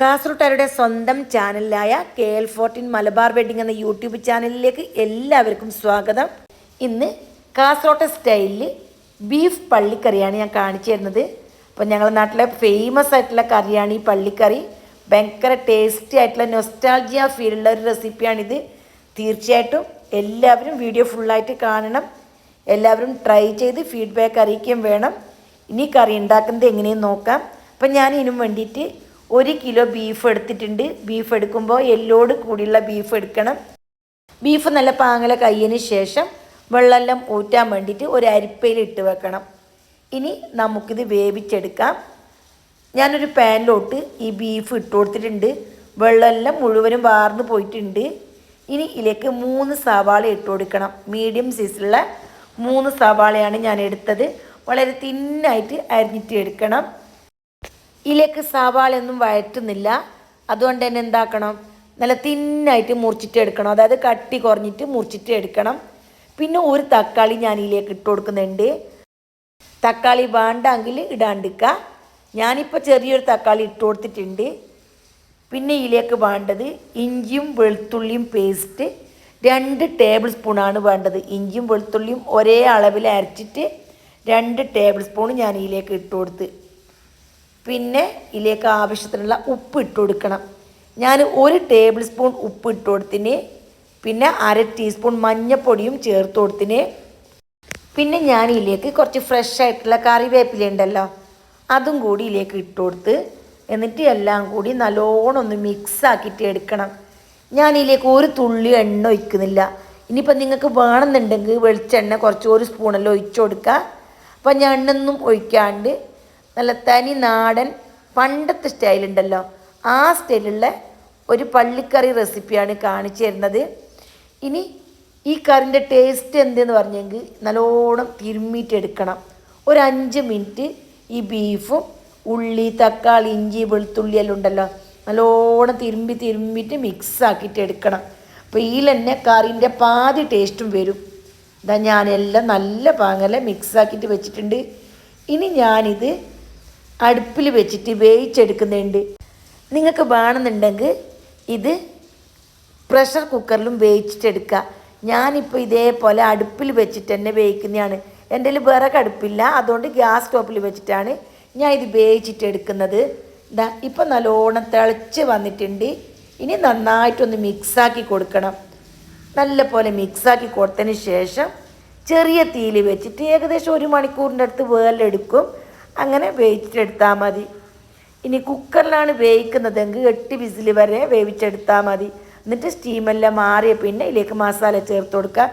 കാസർഗോട്ടുകാരുടെ സ്വന്തം ചാനലായ K L fourteen Malabar wedding എന്ന YouTube ചാനലിലേക്ക് എല്ലാവർക്കും സ്വാഗതം. ഇന്ന് കാസർഗോട്ടെ സ്റ്റൈലിൽ ബീഫ് പള്ളിക്കറിയാണ് ഞാൻ കാണിച്ചു തരുന്നത്. അപ്പോൾ ഞങ്ങളുടെ നാട്ടിലെ ഫേമസ് ആയിട്ടുള്ള കറിയാണ് ഈ പള്ളിക്കറി. ഭയങ്കര ടേസ്റ്റി ആയിട്ടുള്ള നൊസ്റ്റാൾജിയ ഫീലുള്ള ഒരു റെസിപ്പിയാണിത് തീർച്ചയായിട്ടും എല്ലാവരും വീഡിയോ ഫുള്ളായിട്ട് കാണണം. എല്ലാവരും ട്രൈ ചെയ്ത് ഫീഡ്ബാക്ക് അറിയിക്കുകയും വേണം. ഇനി കറി ഉണ്ടാക്കുന്നത് എങ്ങനെയെന്ന് നോക്കാം. അപ്പം ഞാൻ ഇതിനും വേണ്ടിയിട്ട് ഒരു കിലോ ബീഫ് എടുത്തിട്ടുണ്ട്. ബീഫ് എടുക്കുമ്പോൾ എല്ലോട് കൂടിയുള്ള ബീഫ് എടുക്കണം. ബീഫ് നല്ല പാങ്ങല കയ്യതിന് ശേഷം വെള്ളമെല്ലാം ഊറ്റാൻ വേണ്ടിയിട്ട് ഒരു അരിപ്പയിൽ ഇട്ട് വെക്കണം. ഇനി നമുക്കിത് വേവിച്ചെടുക്കാം. ഞാനൊരു പാനിലോട്ട് ഈ ബീഫ് ഇട്ട് കൊടുത്തിട്ടുണ്ട്. വെള്ളമെല്ലാം മുഴുവനും വാർന്നു പോയിട്ടുണ്ട്. ഇനി ഇതിലേക്ക് മൂന്ന് സവാള ഇട്ട് കൊടുക്കണം. മീഡിയം സൈസിലുള്ള മൂന്ന് സവാളയാണ് ഞാൻ എടുത്തത്. വളരെ തിന്നായിട്ട് അരിഞ്ഞിട്ട് എടുക്കണം. ഇതിലേക്ക് സവാളയൊന്നും വഴറ്റുന്നില്ല. അതുകൊണ്ട് തന്നെ എന്താക്കണം? നല്ല തിന്നായിട്ട് മുറിച്ചിട്ട് എടുക്കണം. അതായത് കട്ടി കുറഞ്ഞിട്ട് മുറിച്ചിട്ട് എടുക്കണം. പിന്നെ ഒരു തക്കാളി ഞാൻ ഇതിലേക്ക് ഇട്ട് കൊടുക്കുന്നുണ്ട്. തക്കാളി വേണ്ടെങ്കിൽ ഇടാണ്ടിക്ക ഞാനിപ്പോൾ ചെറിയൊരു തക്കാളി ഇട്ട് കൊടുത്തിട്ടുണ്ട്. പിന്നെ ഇതിലേക്ക് വേണ്ടത് ഇഞ്ചിയും വെളുത്തുള്ളിയും പേസ്റ്റ് രണ്ട് ടേബിൾ സ്പൂണാണ് വേണ്ടത്. ഇഞ്ചിയും വെളുത്തുള്ളിയും ഒരേ അളവിൽ അരച്ചിട്ട് രണ്ട് ടേബിൾ സ്പൂൺ ഞാൻ ഇതിലേക്ക് ഇട്ട് കൊടുത്ത് പിന്നെ ഇതിലേക്ക് ആവശ്യത്തിനുള്ള ഉപ്പ് ഇട്ട് കൊടുക്കണം. ഞാൻ ഒരു ടേബിൾ സ്പൂൺ ഉപ്പ് ഇട്ട് കൊടുത്തിന് പിന്നെ അര ടീസ്പൂൺ മഞ്ഞൾപ്പൊടിയും ചേർത്ത് കൊടുത്തിന്. പിന്നെ ഞാൻ ഇതിലേക്ക് കുറച്ച് ഫ്രഷ് ആയിട്ടുള്ള കറിവേപ്പില ഉണ്ടല്ലോ അതും കൂടി ഇതിലേക്ക് ഇട്ട് കൊടുത്ത് എന്നിട്ട് എല്ലാം കൂടി നല്ലോണം ഒന്ന് മിക്സ് ആക്കിയിട്ട് എടുക്കണം. ഞാൻ ഇതിലേക്ക് ഒരു തുള്ളി എണ്ണ ഒഴിക്കുന്നില്ല. ഇനിയിപ്പോൾ നിങ്ങൾക്ക് വേണമെന്നുണ്ടെങ്കിൽ വെളിച്ചെണ്ണ കുറച്ച് ഒരു സ്പൂണെല്ലാം ഒഴിച്ചു കൊടുക്കുക. അപ്പം ഞാൻ എണ്ണൊന്നും ഒഴിക്കാണ്ട് നല്ല തനി നാടൻ പണ്ടത്തെ സ്റ്റൈലുണ്ടല്ലോ ആ സ്റ്റൈലുള്ള ഒരു പള്ളിക്കറി റെസിപ്പിയാണ് കാണിച്ചു തരുന്നത്. ഇനി ഈ കറിന്റെ ടേസ്റ്റ് എന്തെന്ന് പറഞ്ഞെങ്കിൽ നല്ലോണം തിരുമ്മിയിട്ടെടുക്കണം ഒരു അഞ്ച് മിനിറ്റ് ഈ ബീഫും ഉള്ളി തക്കാളി ഇഞ്ചി വെളുത്തുള്ളി എല്ലാം ഉണ്ടല്ലോ. നല്ലോണം തിരുമ്പി തിരുമ്പിയിട്ട് മിക്സ് ആക്കിയിട്ട് എടുക്കണം. അപ്പോൾ ഈ തന്നെ കറിന്റെ പാതി ടേസ്റ്റും വരും. ഇതാ ഞാനെല്ലാം നല്ല പാങ്ങല മിക്സ് ആക്കിയിട്ട് വെച്ചിട്ടുണ്ട്. ഇനി ഞാനിത് അടുപ്പിൽ വെച്ചിട്ട് വേവിച്ചെടുക്കുന്നുണ്ട് നിങ്ങൾക്ക് വേണമെന്നുണ്ടെങ്കിൽ ഇത് പ്രഷർ കുക്കറിലും വേവിച്ചിട്ടെടുക്കുക. ഞാനിപ്പോൾ ഇതേപോലെ അടുപ്പിൽ വെച്ചിട്ട് തന്നെ വേവിക്കുന്നതാണ്. എന്റെ കയ്യിൽ വിറക് അടുപ്പില്ല. അതുകൊണ്ട് ഗ്യാസ് സ്റ്റോപ്പിൽ വെച്ചിട്ടാണ് ഞാൻ ഇത് വേവിച്ചിട്ട് എടുക്കുന്നത് ഇതാ ഇപ്പം നല്ലോണം തിളച്ച് വന്നിട്ടുണ്ട്. ഇനി നന്നായിട്ടൊന്ന് മിക്സാക്കി കൊടുക്കണം. നല്ല പോലെ മിക്സാക്കി കൊടുത്തതിന് ശേഷം ചെറിയ തീയിൽ വെച്ചിട്ട് ഏകദേശം ഒരു മണിക്കൂറിന്റെ അടുത്ത് വേലെടുക്കും അങ്ങനെ വേവിച്ചെടുത്താൽ മതി. ഇനി കുക്കറിലാണ് വേവിക്കുന്നതെങ്കിൽ എട്ട് വിസിൽ വരെ വേവിച്ചെടുത്താൽ മതി. എന്നിട്ട് സ്റ്റീമെല്ലാം മാറിയ പിന്നെ ഇതിലേക്ക് മസാല ചേർത്ത് കൊടുക്കുക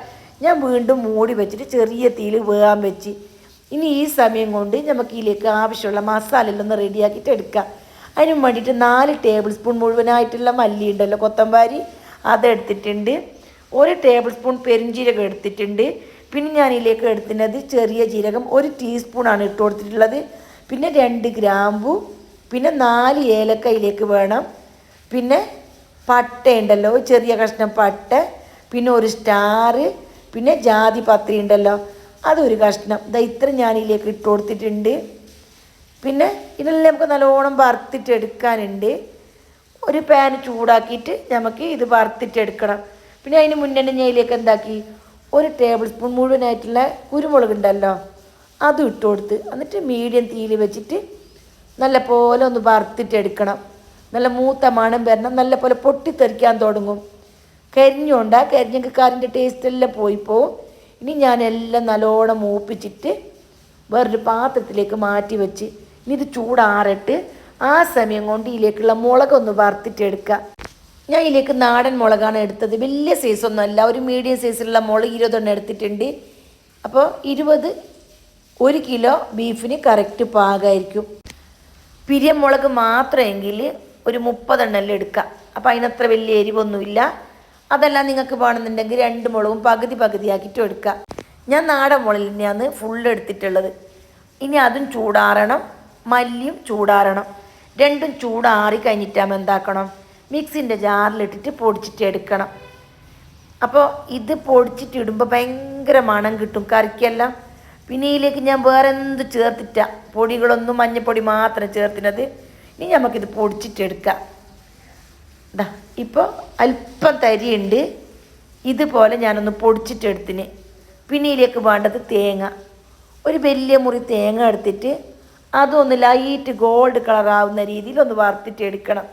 ഞാൻ വീണ്ടും മൂടി വെച്ചിട്ട് ചെറിയ തീയിൽ വേകാൻ വെച്ച്. ഇനി ഈ സമയം കൊണ്ട് നമുക്ക് ഇതിലേക്ക് ആവശ്യമുള്ള മസാല എല്ലാം ഒന്ന് റെഡിയാക്കിയിട്ട് എടുക്കാം. അതിന് വേണ്ടിയിട്ട് നാല് ടേബിൾ സ്പൂൺ മുഴുവനായിട്ടുള്ള മല്ലി ഉണ്ടല്ലോ കൊത്തമ്പാരി. അതെടുത്തിട്ടുണ്ട്. ഒരു ടേബിൾ സ്പൂൺ പെരുംജീരകം എടുത്തിട്ടുണ്ട്. പിന്നെ ഞാൻ ഇതിലേക്ക് എടുത്തിരുന്നത് ചെറിയ ജീരകം ഒരു ടീസ്പൂണാണ് ഇട്ട് കൊടുത്തിട്ടുള്ളത്. പിന്നെ രണ്ട് ഗ്രാമ്പു പിന്നെ നാല് ഏലക്കയിലേക്ക് വേണം. പിന്നെ പട്ട ഉണ്ടല്ലോ ചെറിയ കഷ്ണം പട്ട പിന്നെ ഒരു സ്റ്റാറ് പിന്നെ ജാതി പത്രി ഉണ്ടല്ലോ അതൊരു കഷ്ണം. ഇതാ ഇത്ര ഞാൻ ഇതിലേക്ക് ഇട്ട് കൊടുത്തിട്ടുണ്ട്. പിന്നെ ഇതെല്ലാം നമുക്ക് നല്ലോണം വറുത്തിട്ട് എടുക്കാനുണ്ട്. ഒരു പാൻ ചൂടാക്കിയിട്ട് നമുക്ക് ഇത് വറുത്തിട്ട് എടുക്കണം. പിന്നെ അതിന് മുന്നേ ഞാൻ ഇതിലേക്ക് എന്താക്കി? ഒരു ടേബിൾ സ്പൂൺ മുഴുവനായിട്ടുള്ള കുരുമുളക് ഉണ്ടല്ലോ അതും ഇട്ട് കൊടുത്ത് എന്നിട്ട് മീഡിയം തീയിൽ വെച്ചിട്ട് നല്ല പോലെ ഒന്ന് വറുത്തിട്ട് എടുക്കണം. നല്ല മൂത്ത മണം വരണം നല്ല പോലെ പൊട്ടിത്തെറിക്കാൻ തുടങ്ങും. കരിഞ്ഞുകൊണ്ട് ആ കരിഞ്ഞൊക്കെ കറിന്റെ ടേസ്റ്റ് എല്ലാം പോയി പോവും. ഇനി ഞാൻ എല്ലാം നല്ലോണം മൂപ്പിച്ചിട്ട് വേറൊരു പാത്രത്തിലേക്ക് മാറ്റി വെച്ച് ഇനി ഇത് ചൂടാറിട്ട് ആ സമയം കൊണ്ട് ഇതിലേക്കുള്ള മുളകൊന്ന് വറുത്തിട്ട് എടുക്കുക. ഞാൻ ഇതിലേക്ക് നാടൻ മുളകാണ് എടുത്തത്. വലിയ സൈസൊന്നും അല്ല. ഒരു മീഡിയം സൈസിലുള്ള മുളക് ഇരുപതെണ്ണം എടുത്തിട്ടുണ്ട്. അപ്പോൾ ഇരുപത് ഒരു കിലോ ബീഫിന് കറക്റ്റ് പാകമായിരിക്കും പിരിയമുളക് മാത്രമെങ്കിൽ ഒരു മുപ്പതെണ്ണെല്ലാം എടുക്കാം അപ്പോൾ അതിനത്ര വലിയ എരിവൊന്നുമില്ല. അതെല്ലാം നിങ്ങൾക്ക് വേണമെന്നുണ്ടെങ്കിൽ രണ്ട് മുളകും പകുതി പകുതിയാക്കിയിട്ടും എടുക്കാം ഞാൻ നാടൻ മുളകിൽ തന്നെയാണ് ഫുള്ള് എടുത്തിട്ടുള്ളത്. ഇനി അതും ചൂടാറണം. മല്ലിയും ചൂടാറണം. രണ്ടും ചൂടാറി കഴിഞ്ഞിട്ടാകുമ്പോൾ എന്താക്കണം? മിക്സിന്റെ ജാറിലിട്ടിട്ട് പൊടിച്ചിട്ട് എടുക്കണം. അപ്പോൾ ഇത് പൊടിച്ചിട്ട് ഇടുമ്പോൾ ഭയങ്കര മണം കിട്ടും കറിക്കെല്ലാം. പിന്നെ ഇതിലേക്ക് ഞാൻ വേറെ എന്ത് ചേർത്തിട്ട? പൊടികളൊന്നും മഞ്ഞപ്പൊടി മാത്രം ചേർത്തിനത്. ഇനി നമുക്കിത് പൊടിച്ചിട്ടെടുക്കാം ദാ ഇപ്പോൾ അല്പം തരിയുണ്ട്. ഇതുപോലെ ഞാനൊന്ന് പൊടിച്ചിട്ടെടുത്തിന് പിന്നെ ഇതിലേക്ക് വേണ്ടത് തേങ്ങ. ഒരു വലിയ മുറി തേങ്ങ എടുത്തിട്ട് അതൊന്ന് ലൈറ്റ് ഗോൾഡ് കളറാവുന്ന രീതിയിൽ ഒന്ന് വറുത്തിട്ട് എടുക്കണം.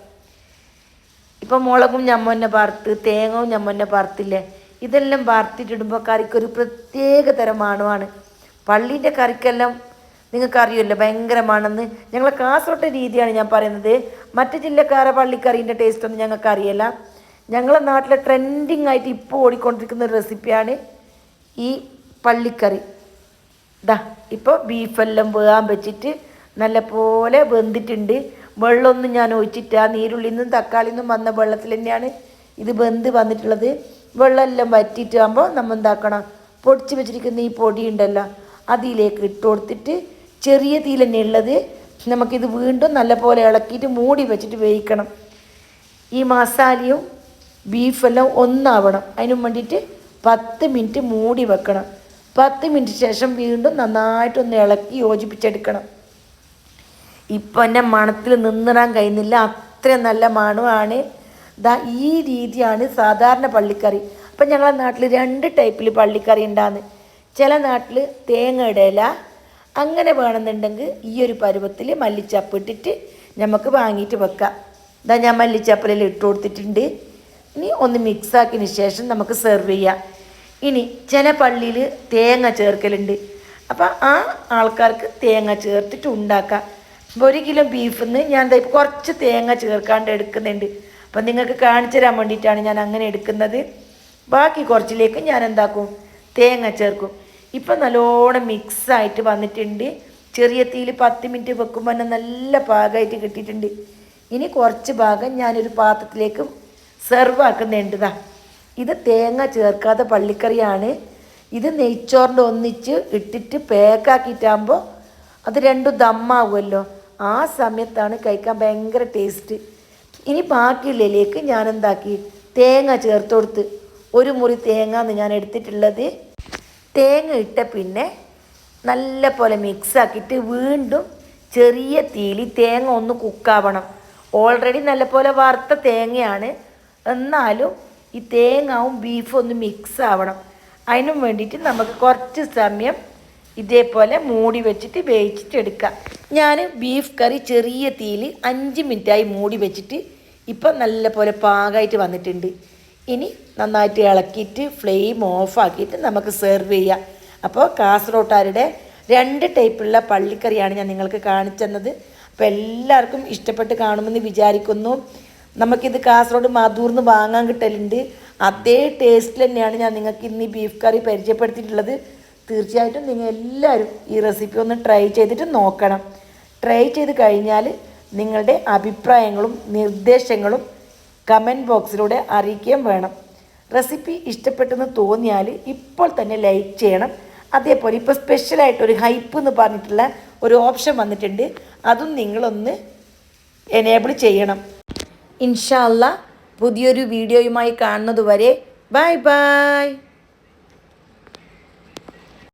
ഇപ്പം മുളകും ഞമ്മന്നെ പാർത്ത് തേങ്ങവും ഞമ്മന്നെ പാർത്തില്ലേ? ഇതെല്ലാം വറുത്തിട്ടിടുമ്പോൾ കറിക്കൊരു പ്രത്യേക തരം മണമാണ്. പള്ളീന്റെ കറിക്കെല്ലാം നിങ്ങൾക്ക് അറിയുമല്ലോ ഭയങ്കരമാണെന്ന് ഞങ്ങൾ കാസർഗോട്ടെ രീതിയാണ് ഞാൻ പറയുന്നത്. മറ്റു ജില്ലക്കാരെ പള്ളിക്കറീന്റെ ടേസ്റ്റ് ഒന്നും ഞങ്ങൾക്ക് അറിയില്ല ഞങ്ങളെ നാട്ടിലെ ട്രെൻഡിങ് ആയിട്ട് ഇപ്പോൾ ഓടിക്കൊണ്ടിരിക്കുന്ന ഒരു റെസിപ്പിയാണ് ഈ പള്ളിക്കറി. ഇതാ ഇപ്പോൾ ബീഫെല്ലാം വേകാൻ വെച്ചിട്ട് നല്ല പോലെ വെന്തിട്ടുണ്ട്. വെള്ളമൊന്നും ഞാൻ ഒഴിച്ചിട്ട് ആ നീരുള്ളിൽ നിന്നും തക്കാളിയിൽ നിന്നും വന്ന വെള്ളത്തിൽ തന്നെയാണ് ഇത് വെന്ത് വന്നിട്ടുള്ളത്. വെള്ളമെല്ലാം വറ്റിയിട്ടാകുമ്പോൾ നമ്മൾ എന്താക്കണം പൊടിച്ച് വെച്ചിരിക്കുന്ന ഈ പൊടി ഉണ്ടല്ലോ അതിലേക്ക് ഇട്ട് കൊടുത്തിട്ട് ചെറിയ തീയിൽ തന്നെ ഉള്ളത് നമുക്കിത് വീണ്ടും നല്ലപോലെ ഇളക്കിയിട്ട് മൂടി വെച്ചിട്ട് വേവിക്കണം. ഈ മസാലയും ബീഫെല്ലാം ഒന്നാവണം. അതിനും വേണ്ടിയിട്ട് പത്ത് മിനിറ്റ് മൂടി വെക്കണം. പത്ത് മിനിറ്റ് ശേഷം വീണ്ടും നന്നായിട്ടൊന്ന് ഇളക്കി യോജിപ്പിച്ചെടുക്കണം. ഇപ്പം എന്റെ മണത്തിൽ നിന്നിടാൻ കഴിയുന്നില്ല. അത്രയും നല്ല മണമാണ്. ദാ ഈ രീതിയാണ് സാധാരണ പള്ളിക്കറി. അപ്പം ഞങ്ങളുടെ നാട്ടിൽ രണ്ട് ടൈപ്പിൽ പള്ളിക്കറി ഉണ്ടാകുന്നത് ചില നാട്ടിൽ തേങ്ങ ഇടയില അങ്ങനെ വേണമെന്നുണ്ടെങ്കിൽ ഈ ഒരു പരുവത്തിൽ മല്ലിച്ചപ്പ് ഇട്ടിട്ട് നമുക്ക് വാങ്ങിയിട്ട് വെക്കാം. ഇതാ ഞാൻ മല്ലിച്ചപ്പലിൽ ഇട്ട് കൊടുത്തിട്ടുണ്ട്. ഇനി ഒന്ന് മിക്സ് ആക്കിയതിന് ശേഷം നമുക്ക് സെർവ് ചെയ്യാം. ഇനി ചില പള്ളിയിൽ തേങ്ങ ചേർക്കലുണ്ട്. അപ്പം ആ ആൾക്കാർക്ക് തേങ്ങ ചേർത്തിട്ട് ഉണ്ടാക്കാം. ഇപ്പോൾ ഒരു കിലോ ബീഫിൽ നിന്ന് ഞാൻ എന്താ ഇപ്പൊ കുറച്ച് തേങ്ങ ചേർക്കാണ്ട് എടുക്കുന്നുണ്ട്. അപ്പം നിങ്ങൾക്ക് കാണിച്ചു തരാൻ വേണ്ടിയിട്ടാണ് ഞാൻ അങ്ങനെ എടുക്കുന്നത്. ബാക്കി കുറച്ചിലേക്ക് ഞാൻ എന്താക്കും? തേങ്ങ ചേർക്കും. ഇപ്പം നല്ലോണം മിക്സായിട്ട് വന്നിട്ടുണ്ട്. ചെറിയ തീയിൽ പത്ത് മിനിറ്റ് വെക്കുമ്പോൾ തന്നെ നല്ല പാകമായിട്ട് കിട്ടിയിട്ടുണ്ട്. ഇനി കുറച്ച് ഭാഗം ഞാനൊരു പാത്രത്തിലേക്ക് സെർവ് ആക്കുന്നുണ്ടാ ഇത് തേങ്ങ ചേർക്കാത്ത പള്ളിക്കറിയാണ്. ഇത് നെയ്ച്ചോറിന്റെ ഒന്നിച്ച് ഇട്ടിട്ട് പാക്കാക്കിയിട്ടാകുമ്പോൾ അത് രണ്ടും ദമ്മാവുമല്ലോ. ആ സമയത്താണ് കഴിക്കാൻ ഭയങ്കര ടേസ്റ്റ് ഇനി ബാക്കിയുള്ളതിലേക്ക് ഞാൻ എന്താക്കി തേങ്ങ ചേർത്ത് കൊടുത്ത്. ഒരു മുറി തേങ്ങ എന്ന് ഞാൻ എടുത്തിട്ടുള്ളത്. തേങ്ങ ഇട്ട പിന്നെ നല്ല പോലെ മിക്സാക്കിയിട്ട് വീണ്ടും ചെറിയ തീയിൽ തേങ്ങ ഒന്ന് കുക്കാവണം. ഓൾറെഡി നല്ല പോലെ വറുത്ത തേങ്ങയാണ്. എന്നാലും ഈ തേങ്ങാവും ബീഫും ഒന്ന് മിക്സ് ആവണം. അതിനും വേണ്ടിയിട്ട് നമുക്ക് കുറച്ച് സമയം ഇതേപോലെ മൂടി വെച്ചിട്ട് വേവിച്ചിട്ട് എടുക്കാം. ഞാൻ ബീഫ് കറി ചെറിയ തീയിൽ അഞ്ച് മിനിറ്റായി മൂടി വെച്ചിട്ട് ഇപ്പം നല്ല പോലെ പാകമായിട്ട് വന്നിട്ടുണ്ട്. ഇനി നന്നായിട്ട് ഇളക്കിയിട്ട് ഫ്ലെയിം ഓഫാക്കിയിട്ട് നമുക്ക് സെർവ് ചെയ്യാം. അപ്പോൾ കാസറോട്ടാരുടെ രണ്ട് ടൈപ്പുള്ള പള്ളിക്കറിയാണ് ഞാൻ നിങ്ങൾക്ക് കാണിച്ചു തന്നത്. അപ്പോൾ എല്ലാവർക്കും ഇഷ്ടപ്പെട്ട് കാണുമെന്ന് വിചാരിക്കുന്നു. നമുക്കിത് കാസർഗോഡ് മധൂർന്ന് വാങ്ങാൻ കിട്ടലുണ്ട്. അതേ ടേസ്റ്റിൽ തന്നെയാണ് ഞാൻ നിങ്ങൾക്ക് ഇന്ന് ഈ ബീഫ് കറി പരിചയപ്പെടുത്തിയിട്ടുള്ളത്. തീർച്ചയായിട്ടും നിങ്ങൾ എല്ലാവരും ഈ റെസിപ്പി ഒന്ന് ട്രൈ ചെയ്തിട്ട് നോക്കണം. ട്രൈ ചെയ്ത് കഴിഞ്ഞാൽ നിങ്ങളുടെ അഭിപ്രായങ്ങളും നിർദ്ദേശങ്ങളും കമന്റ് ബോക്സിലൂടെ അറിയിക്കുകയും വേണം. റെസിപ്പി ഇഷ്ടപ്പെട്ടെന്ന് തോന്നിയാൽ ഇപ്പോൾ തന്നെ ലൈക്ക് ചെയ്യണം. അതേപോലെ ഇപ്പോൾ സ്പെഷ്യലായിട്ട് ഒരു ഹൈപ്പ് എന്ന് പറഞ്ഞിട്ടുള്ള ഒരു ഓപ്ഷൻ വന്നിട്ടുണ്ട്. അതും നിങ്ങളൊന്ന് എനേബിൾ ചെയ്യണം. ഇൻഷാല്ല പുതിയൊരു വീഡിയോയുമായി കാണുന്നതുവരെ ബൈ ബൈ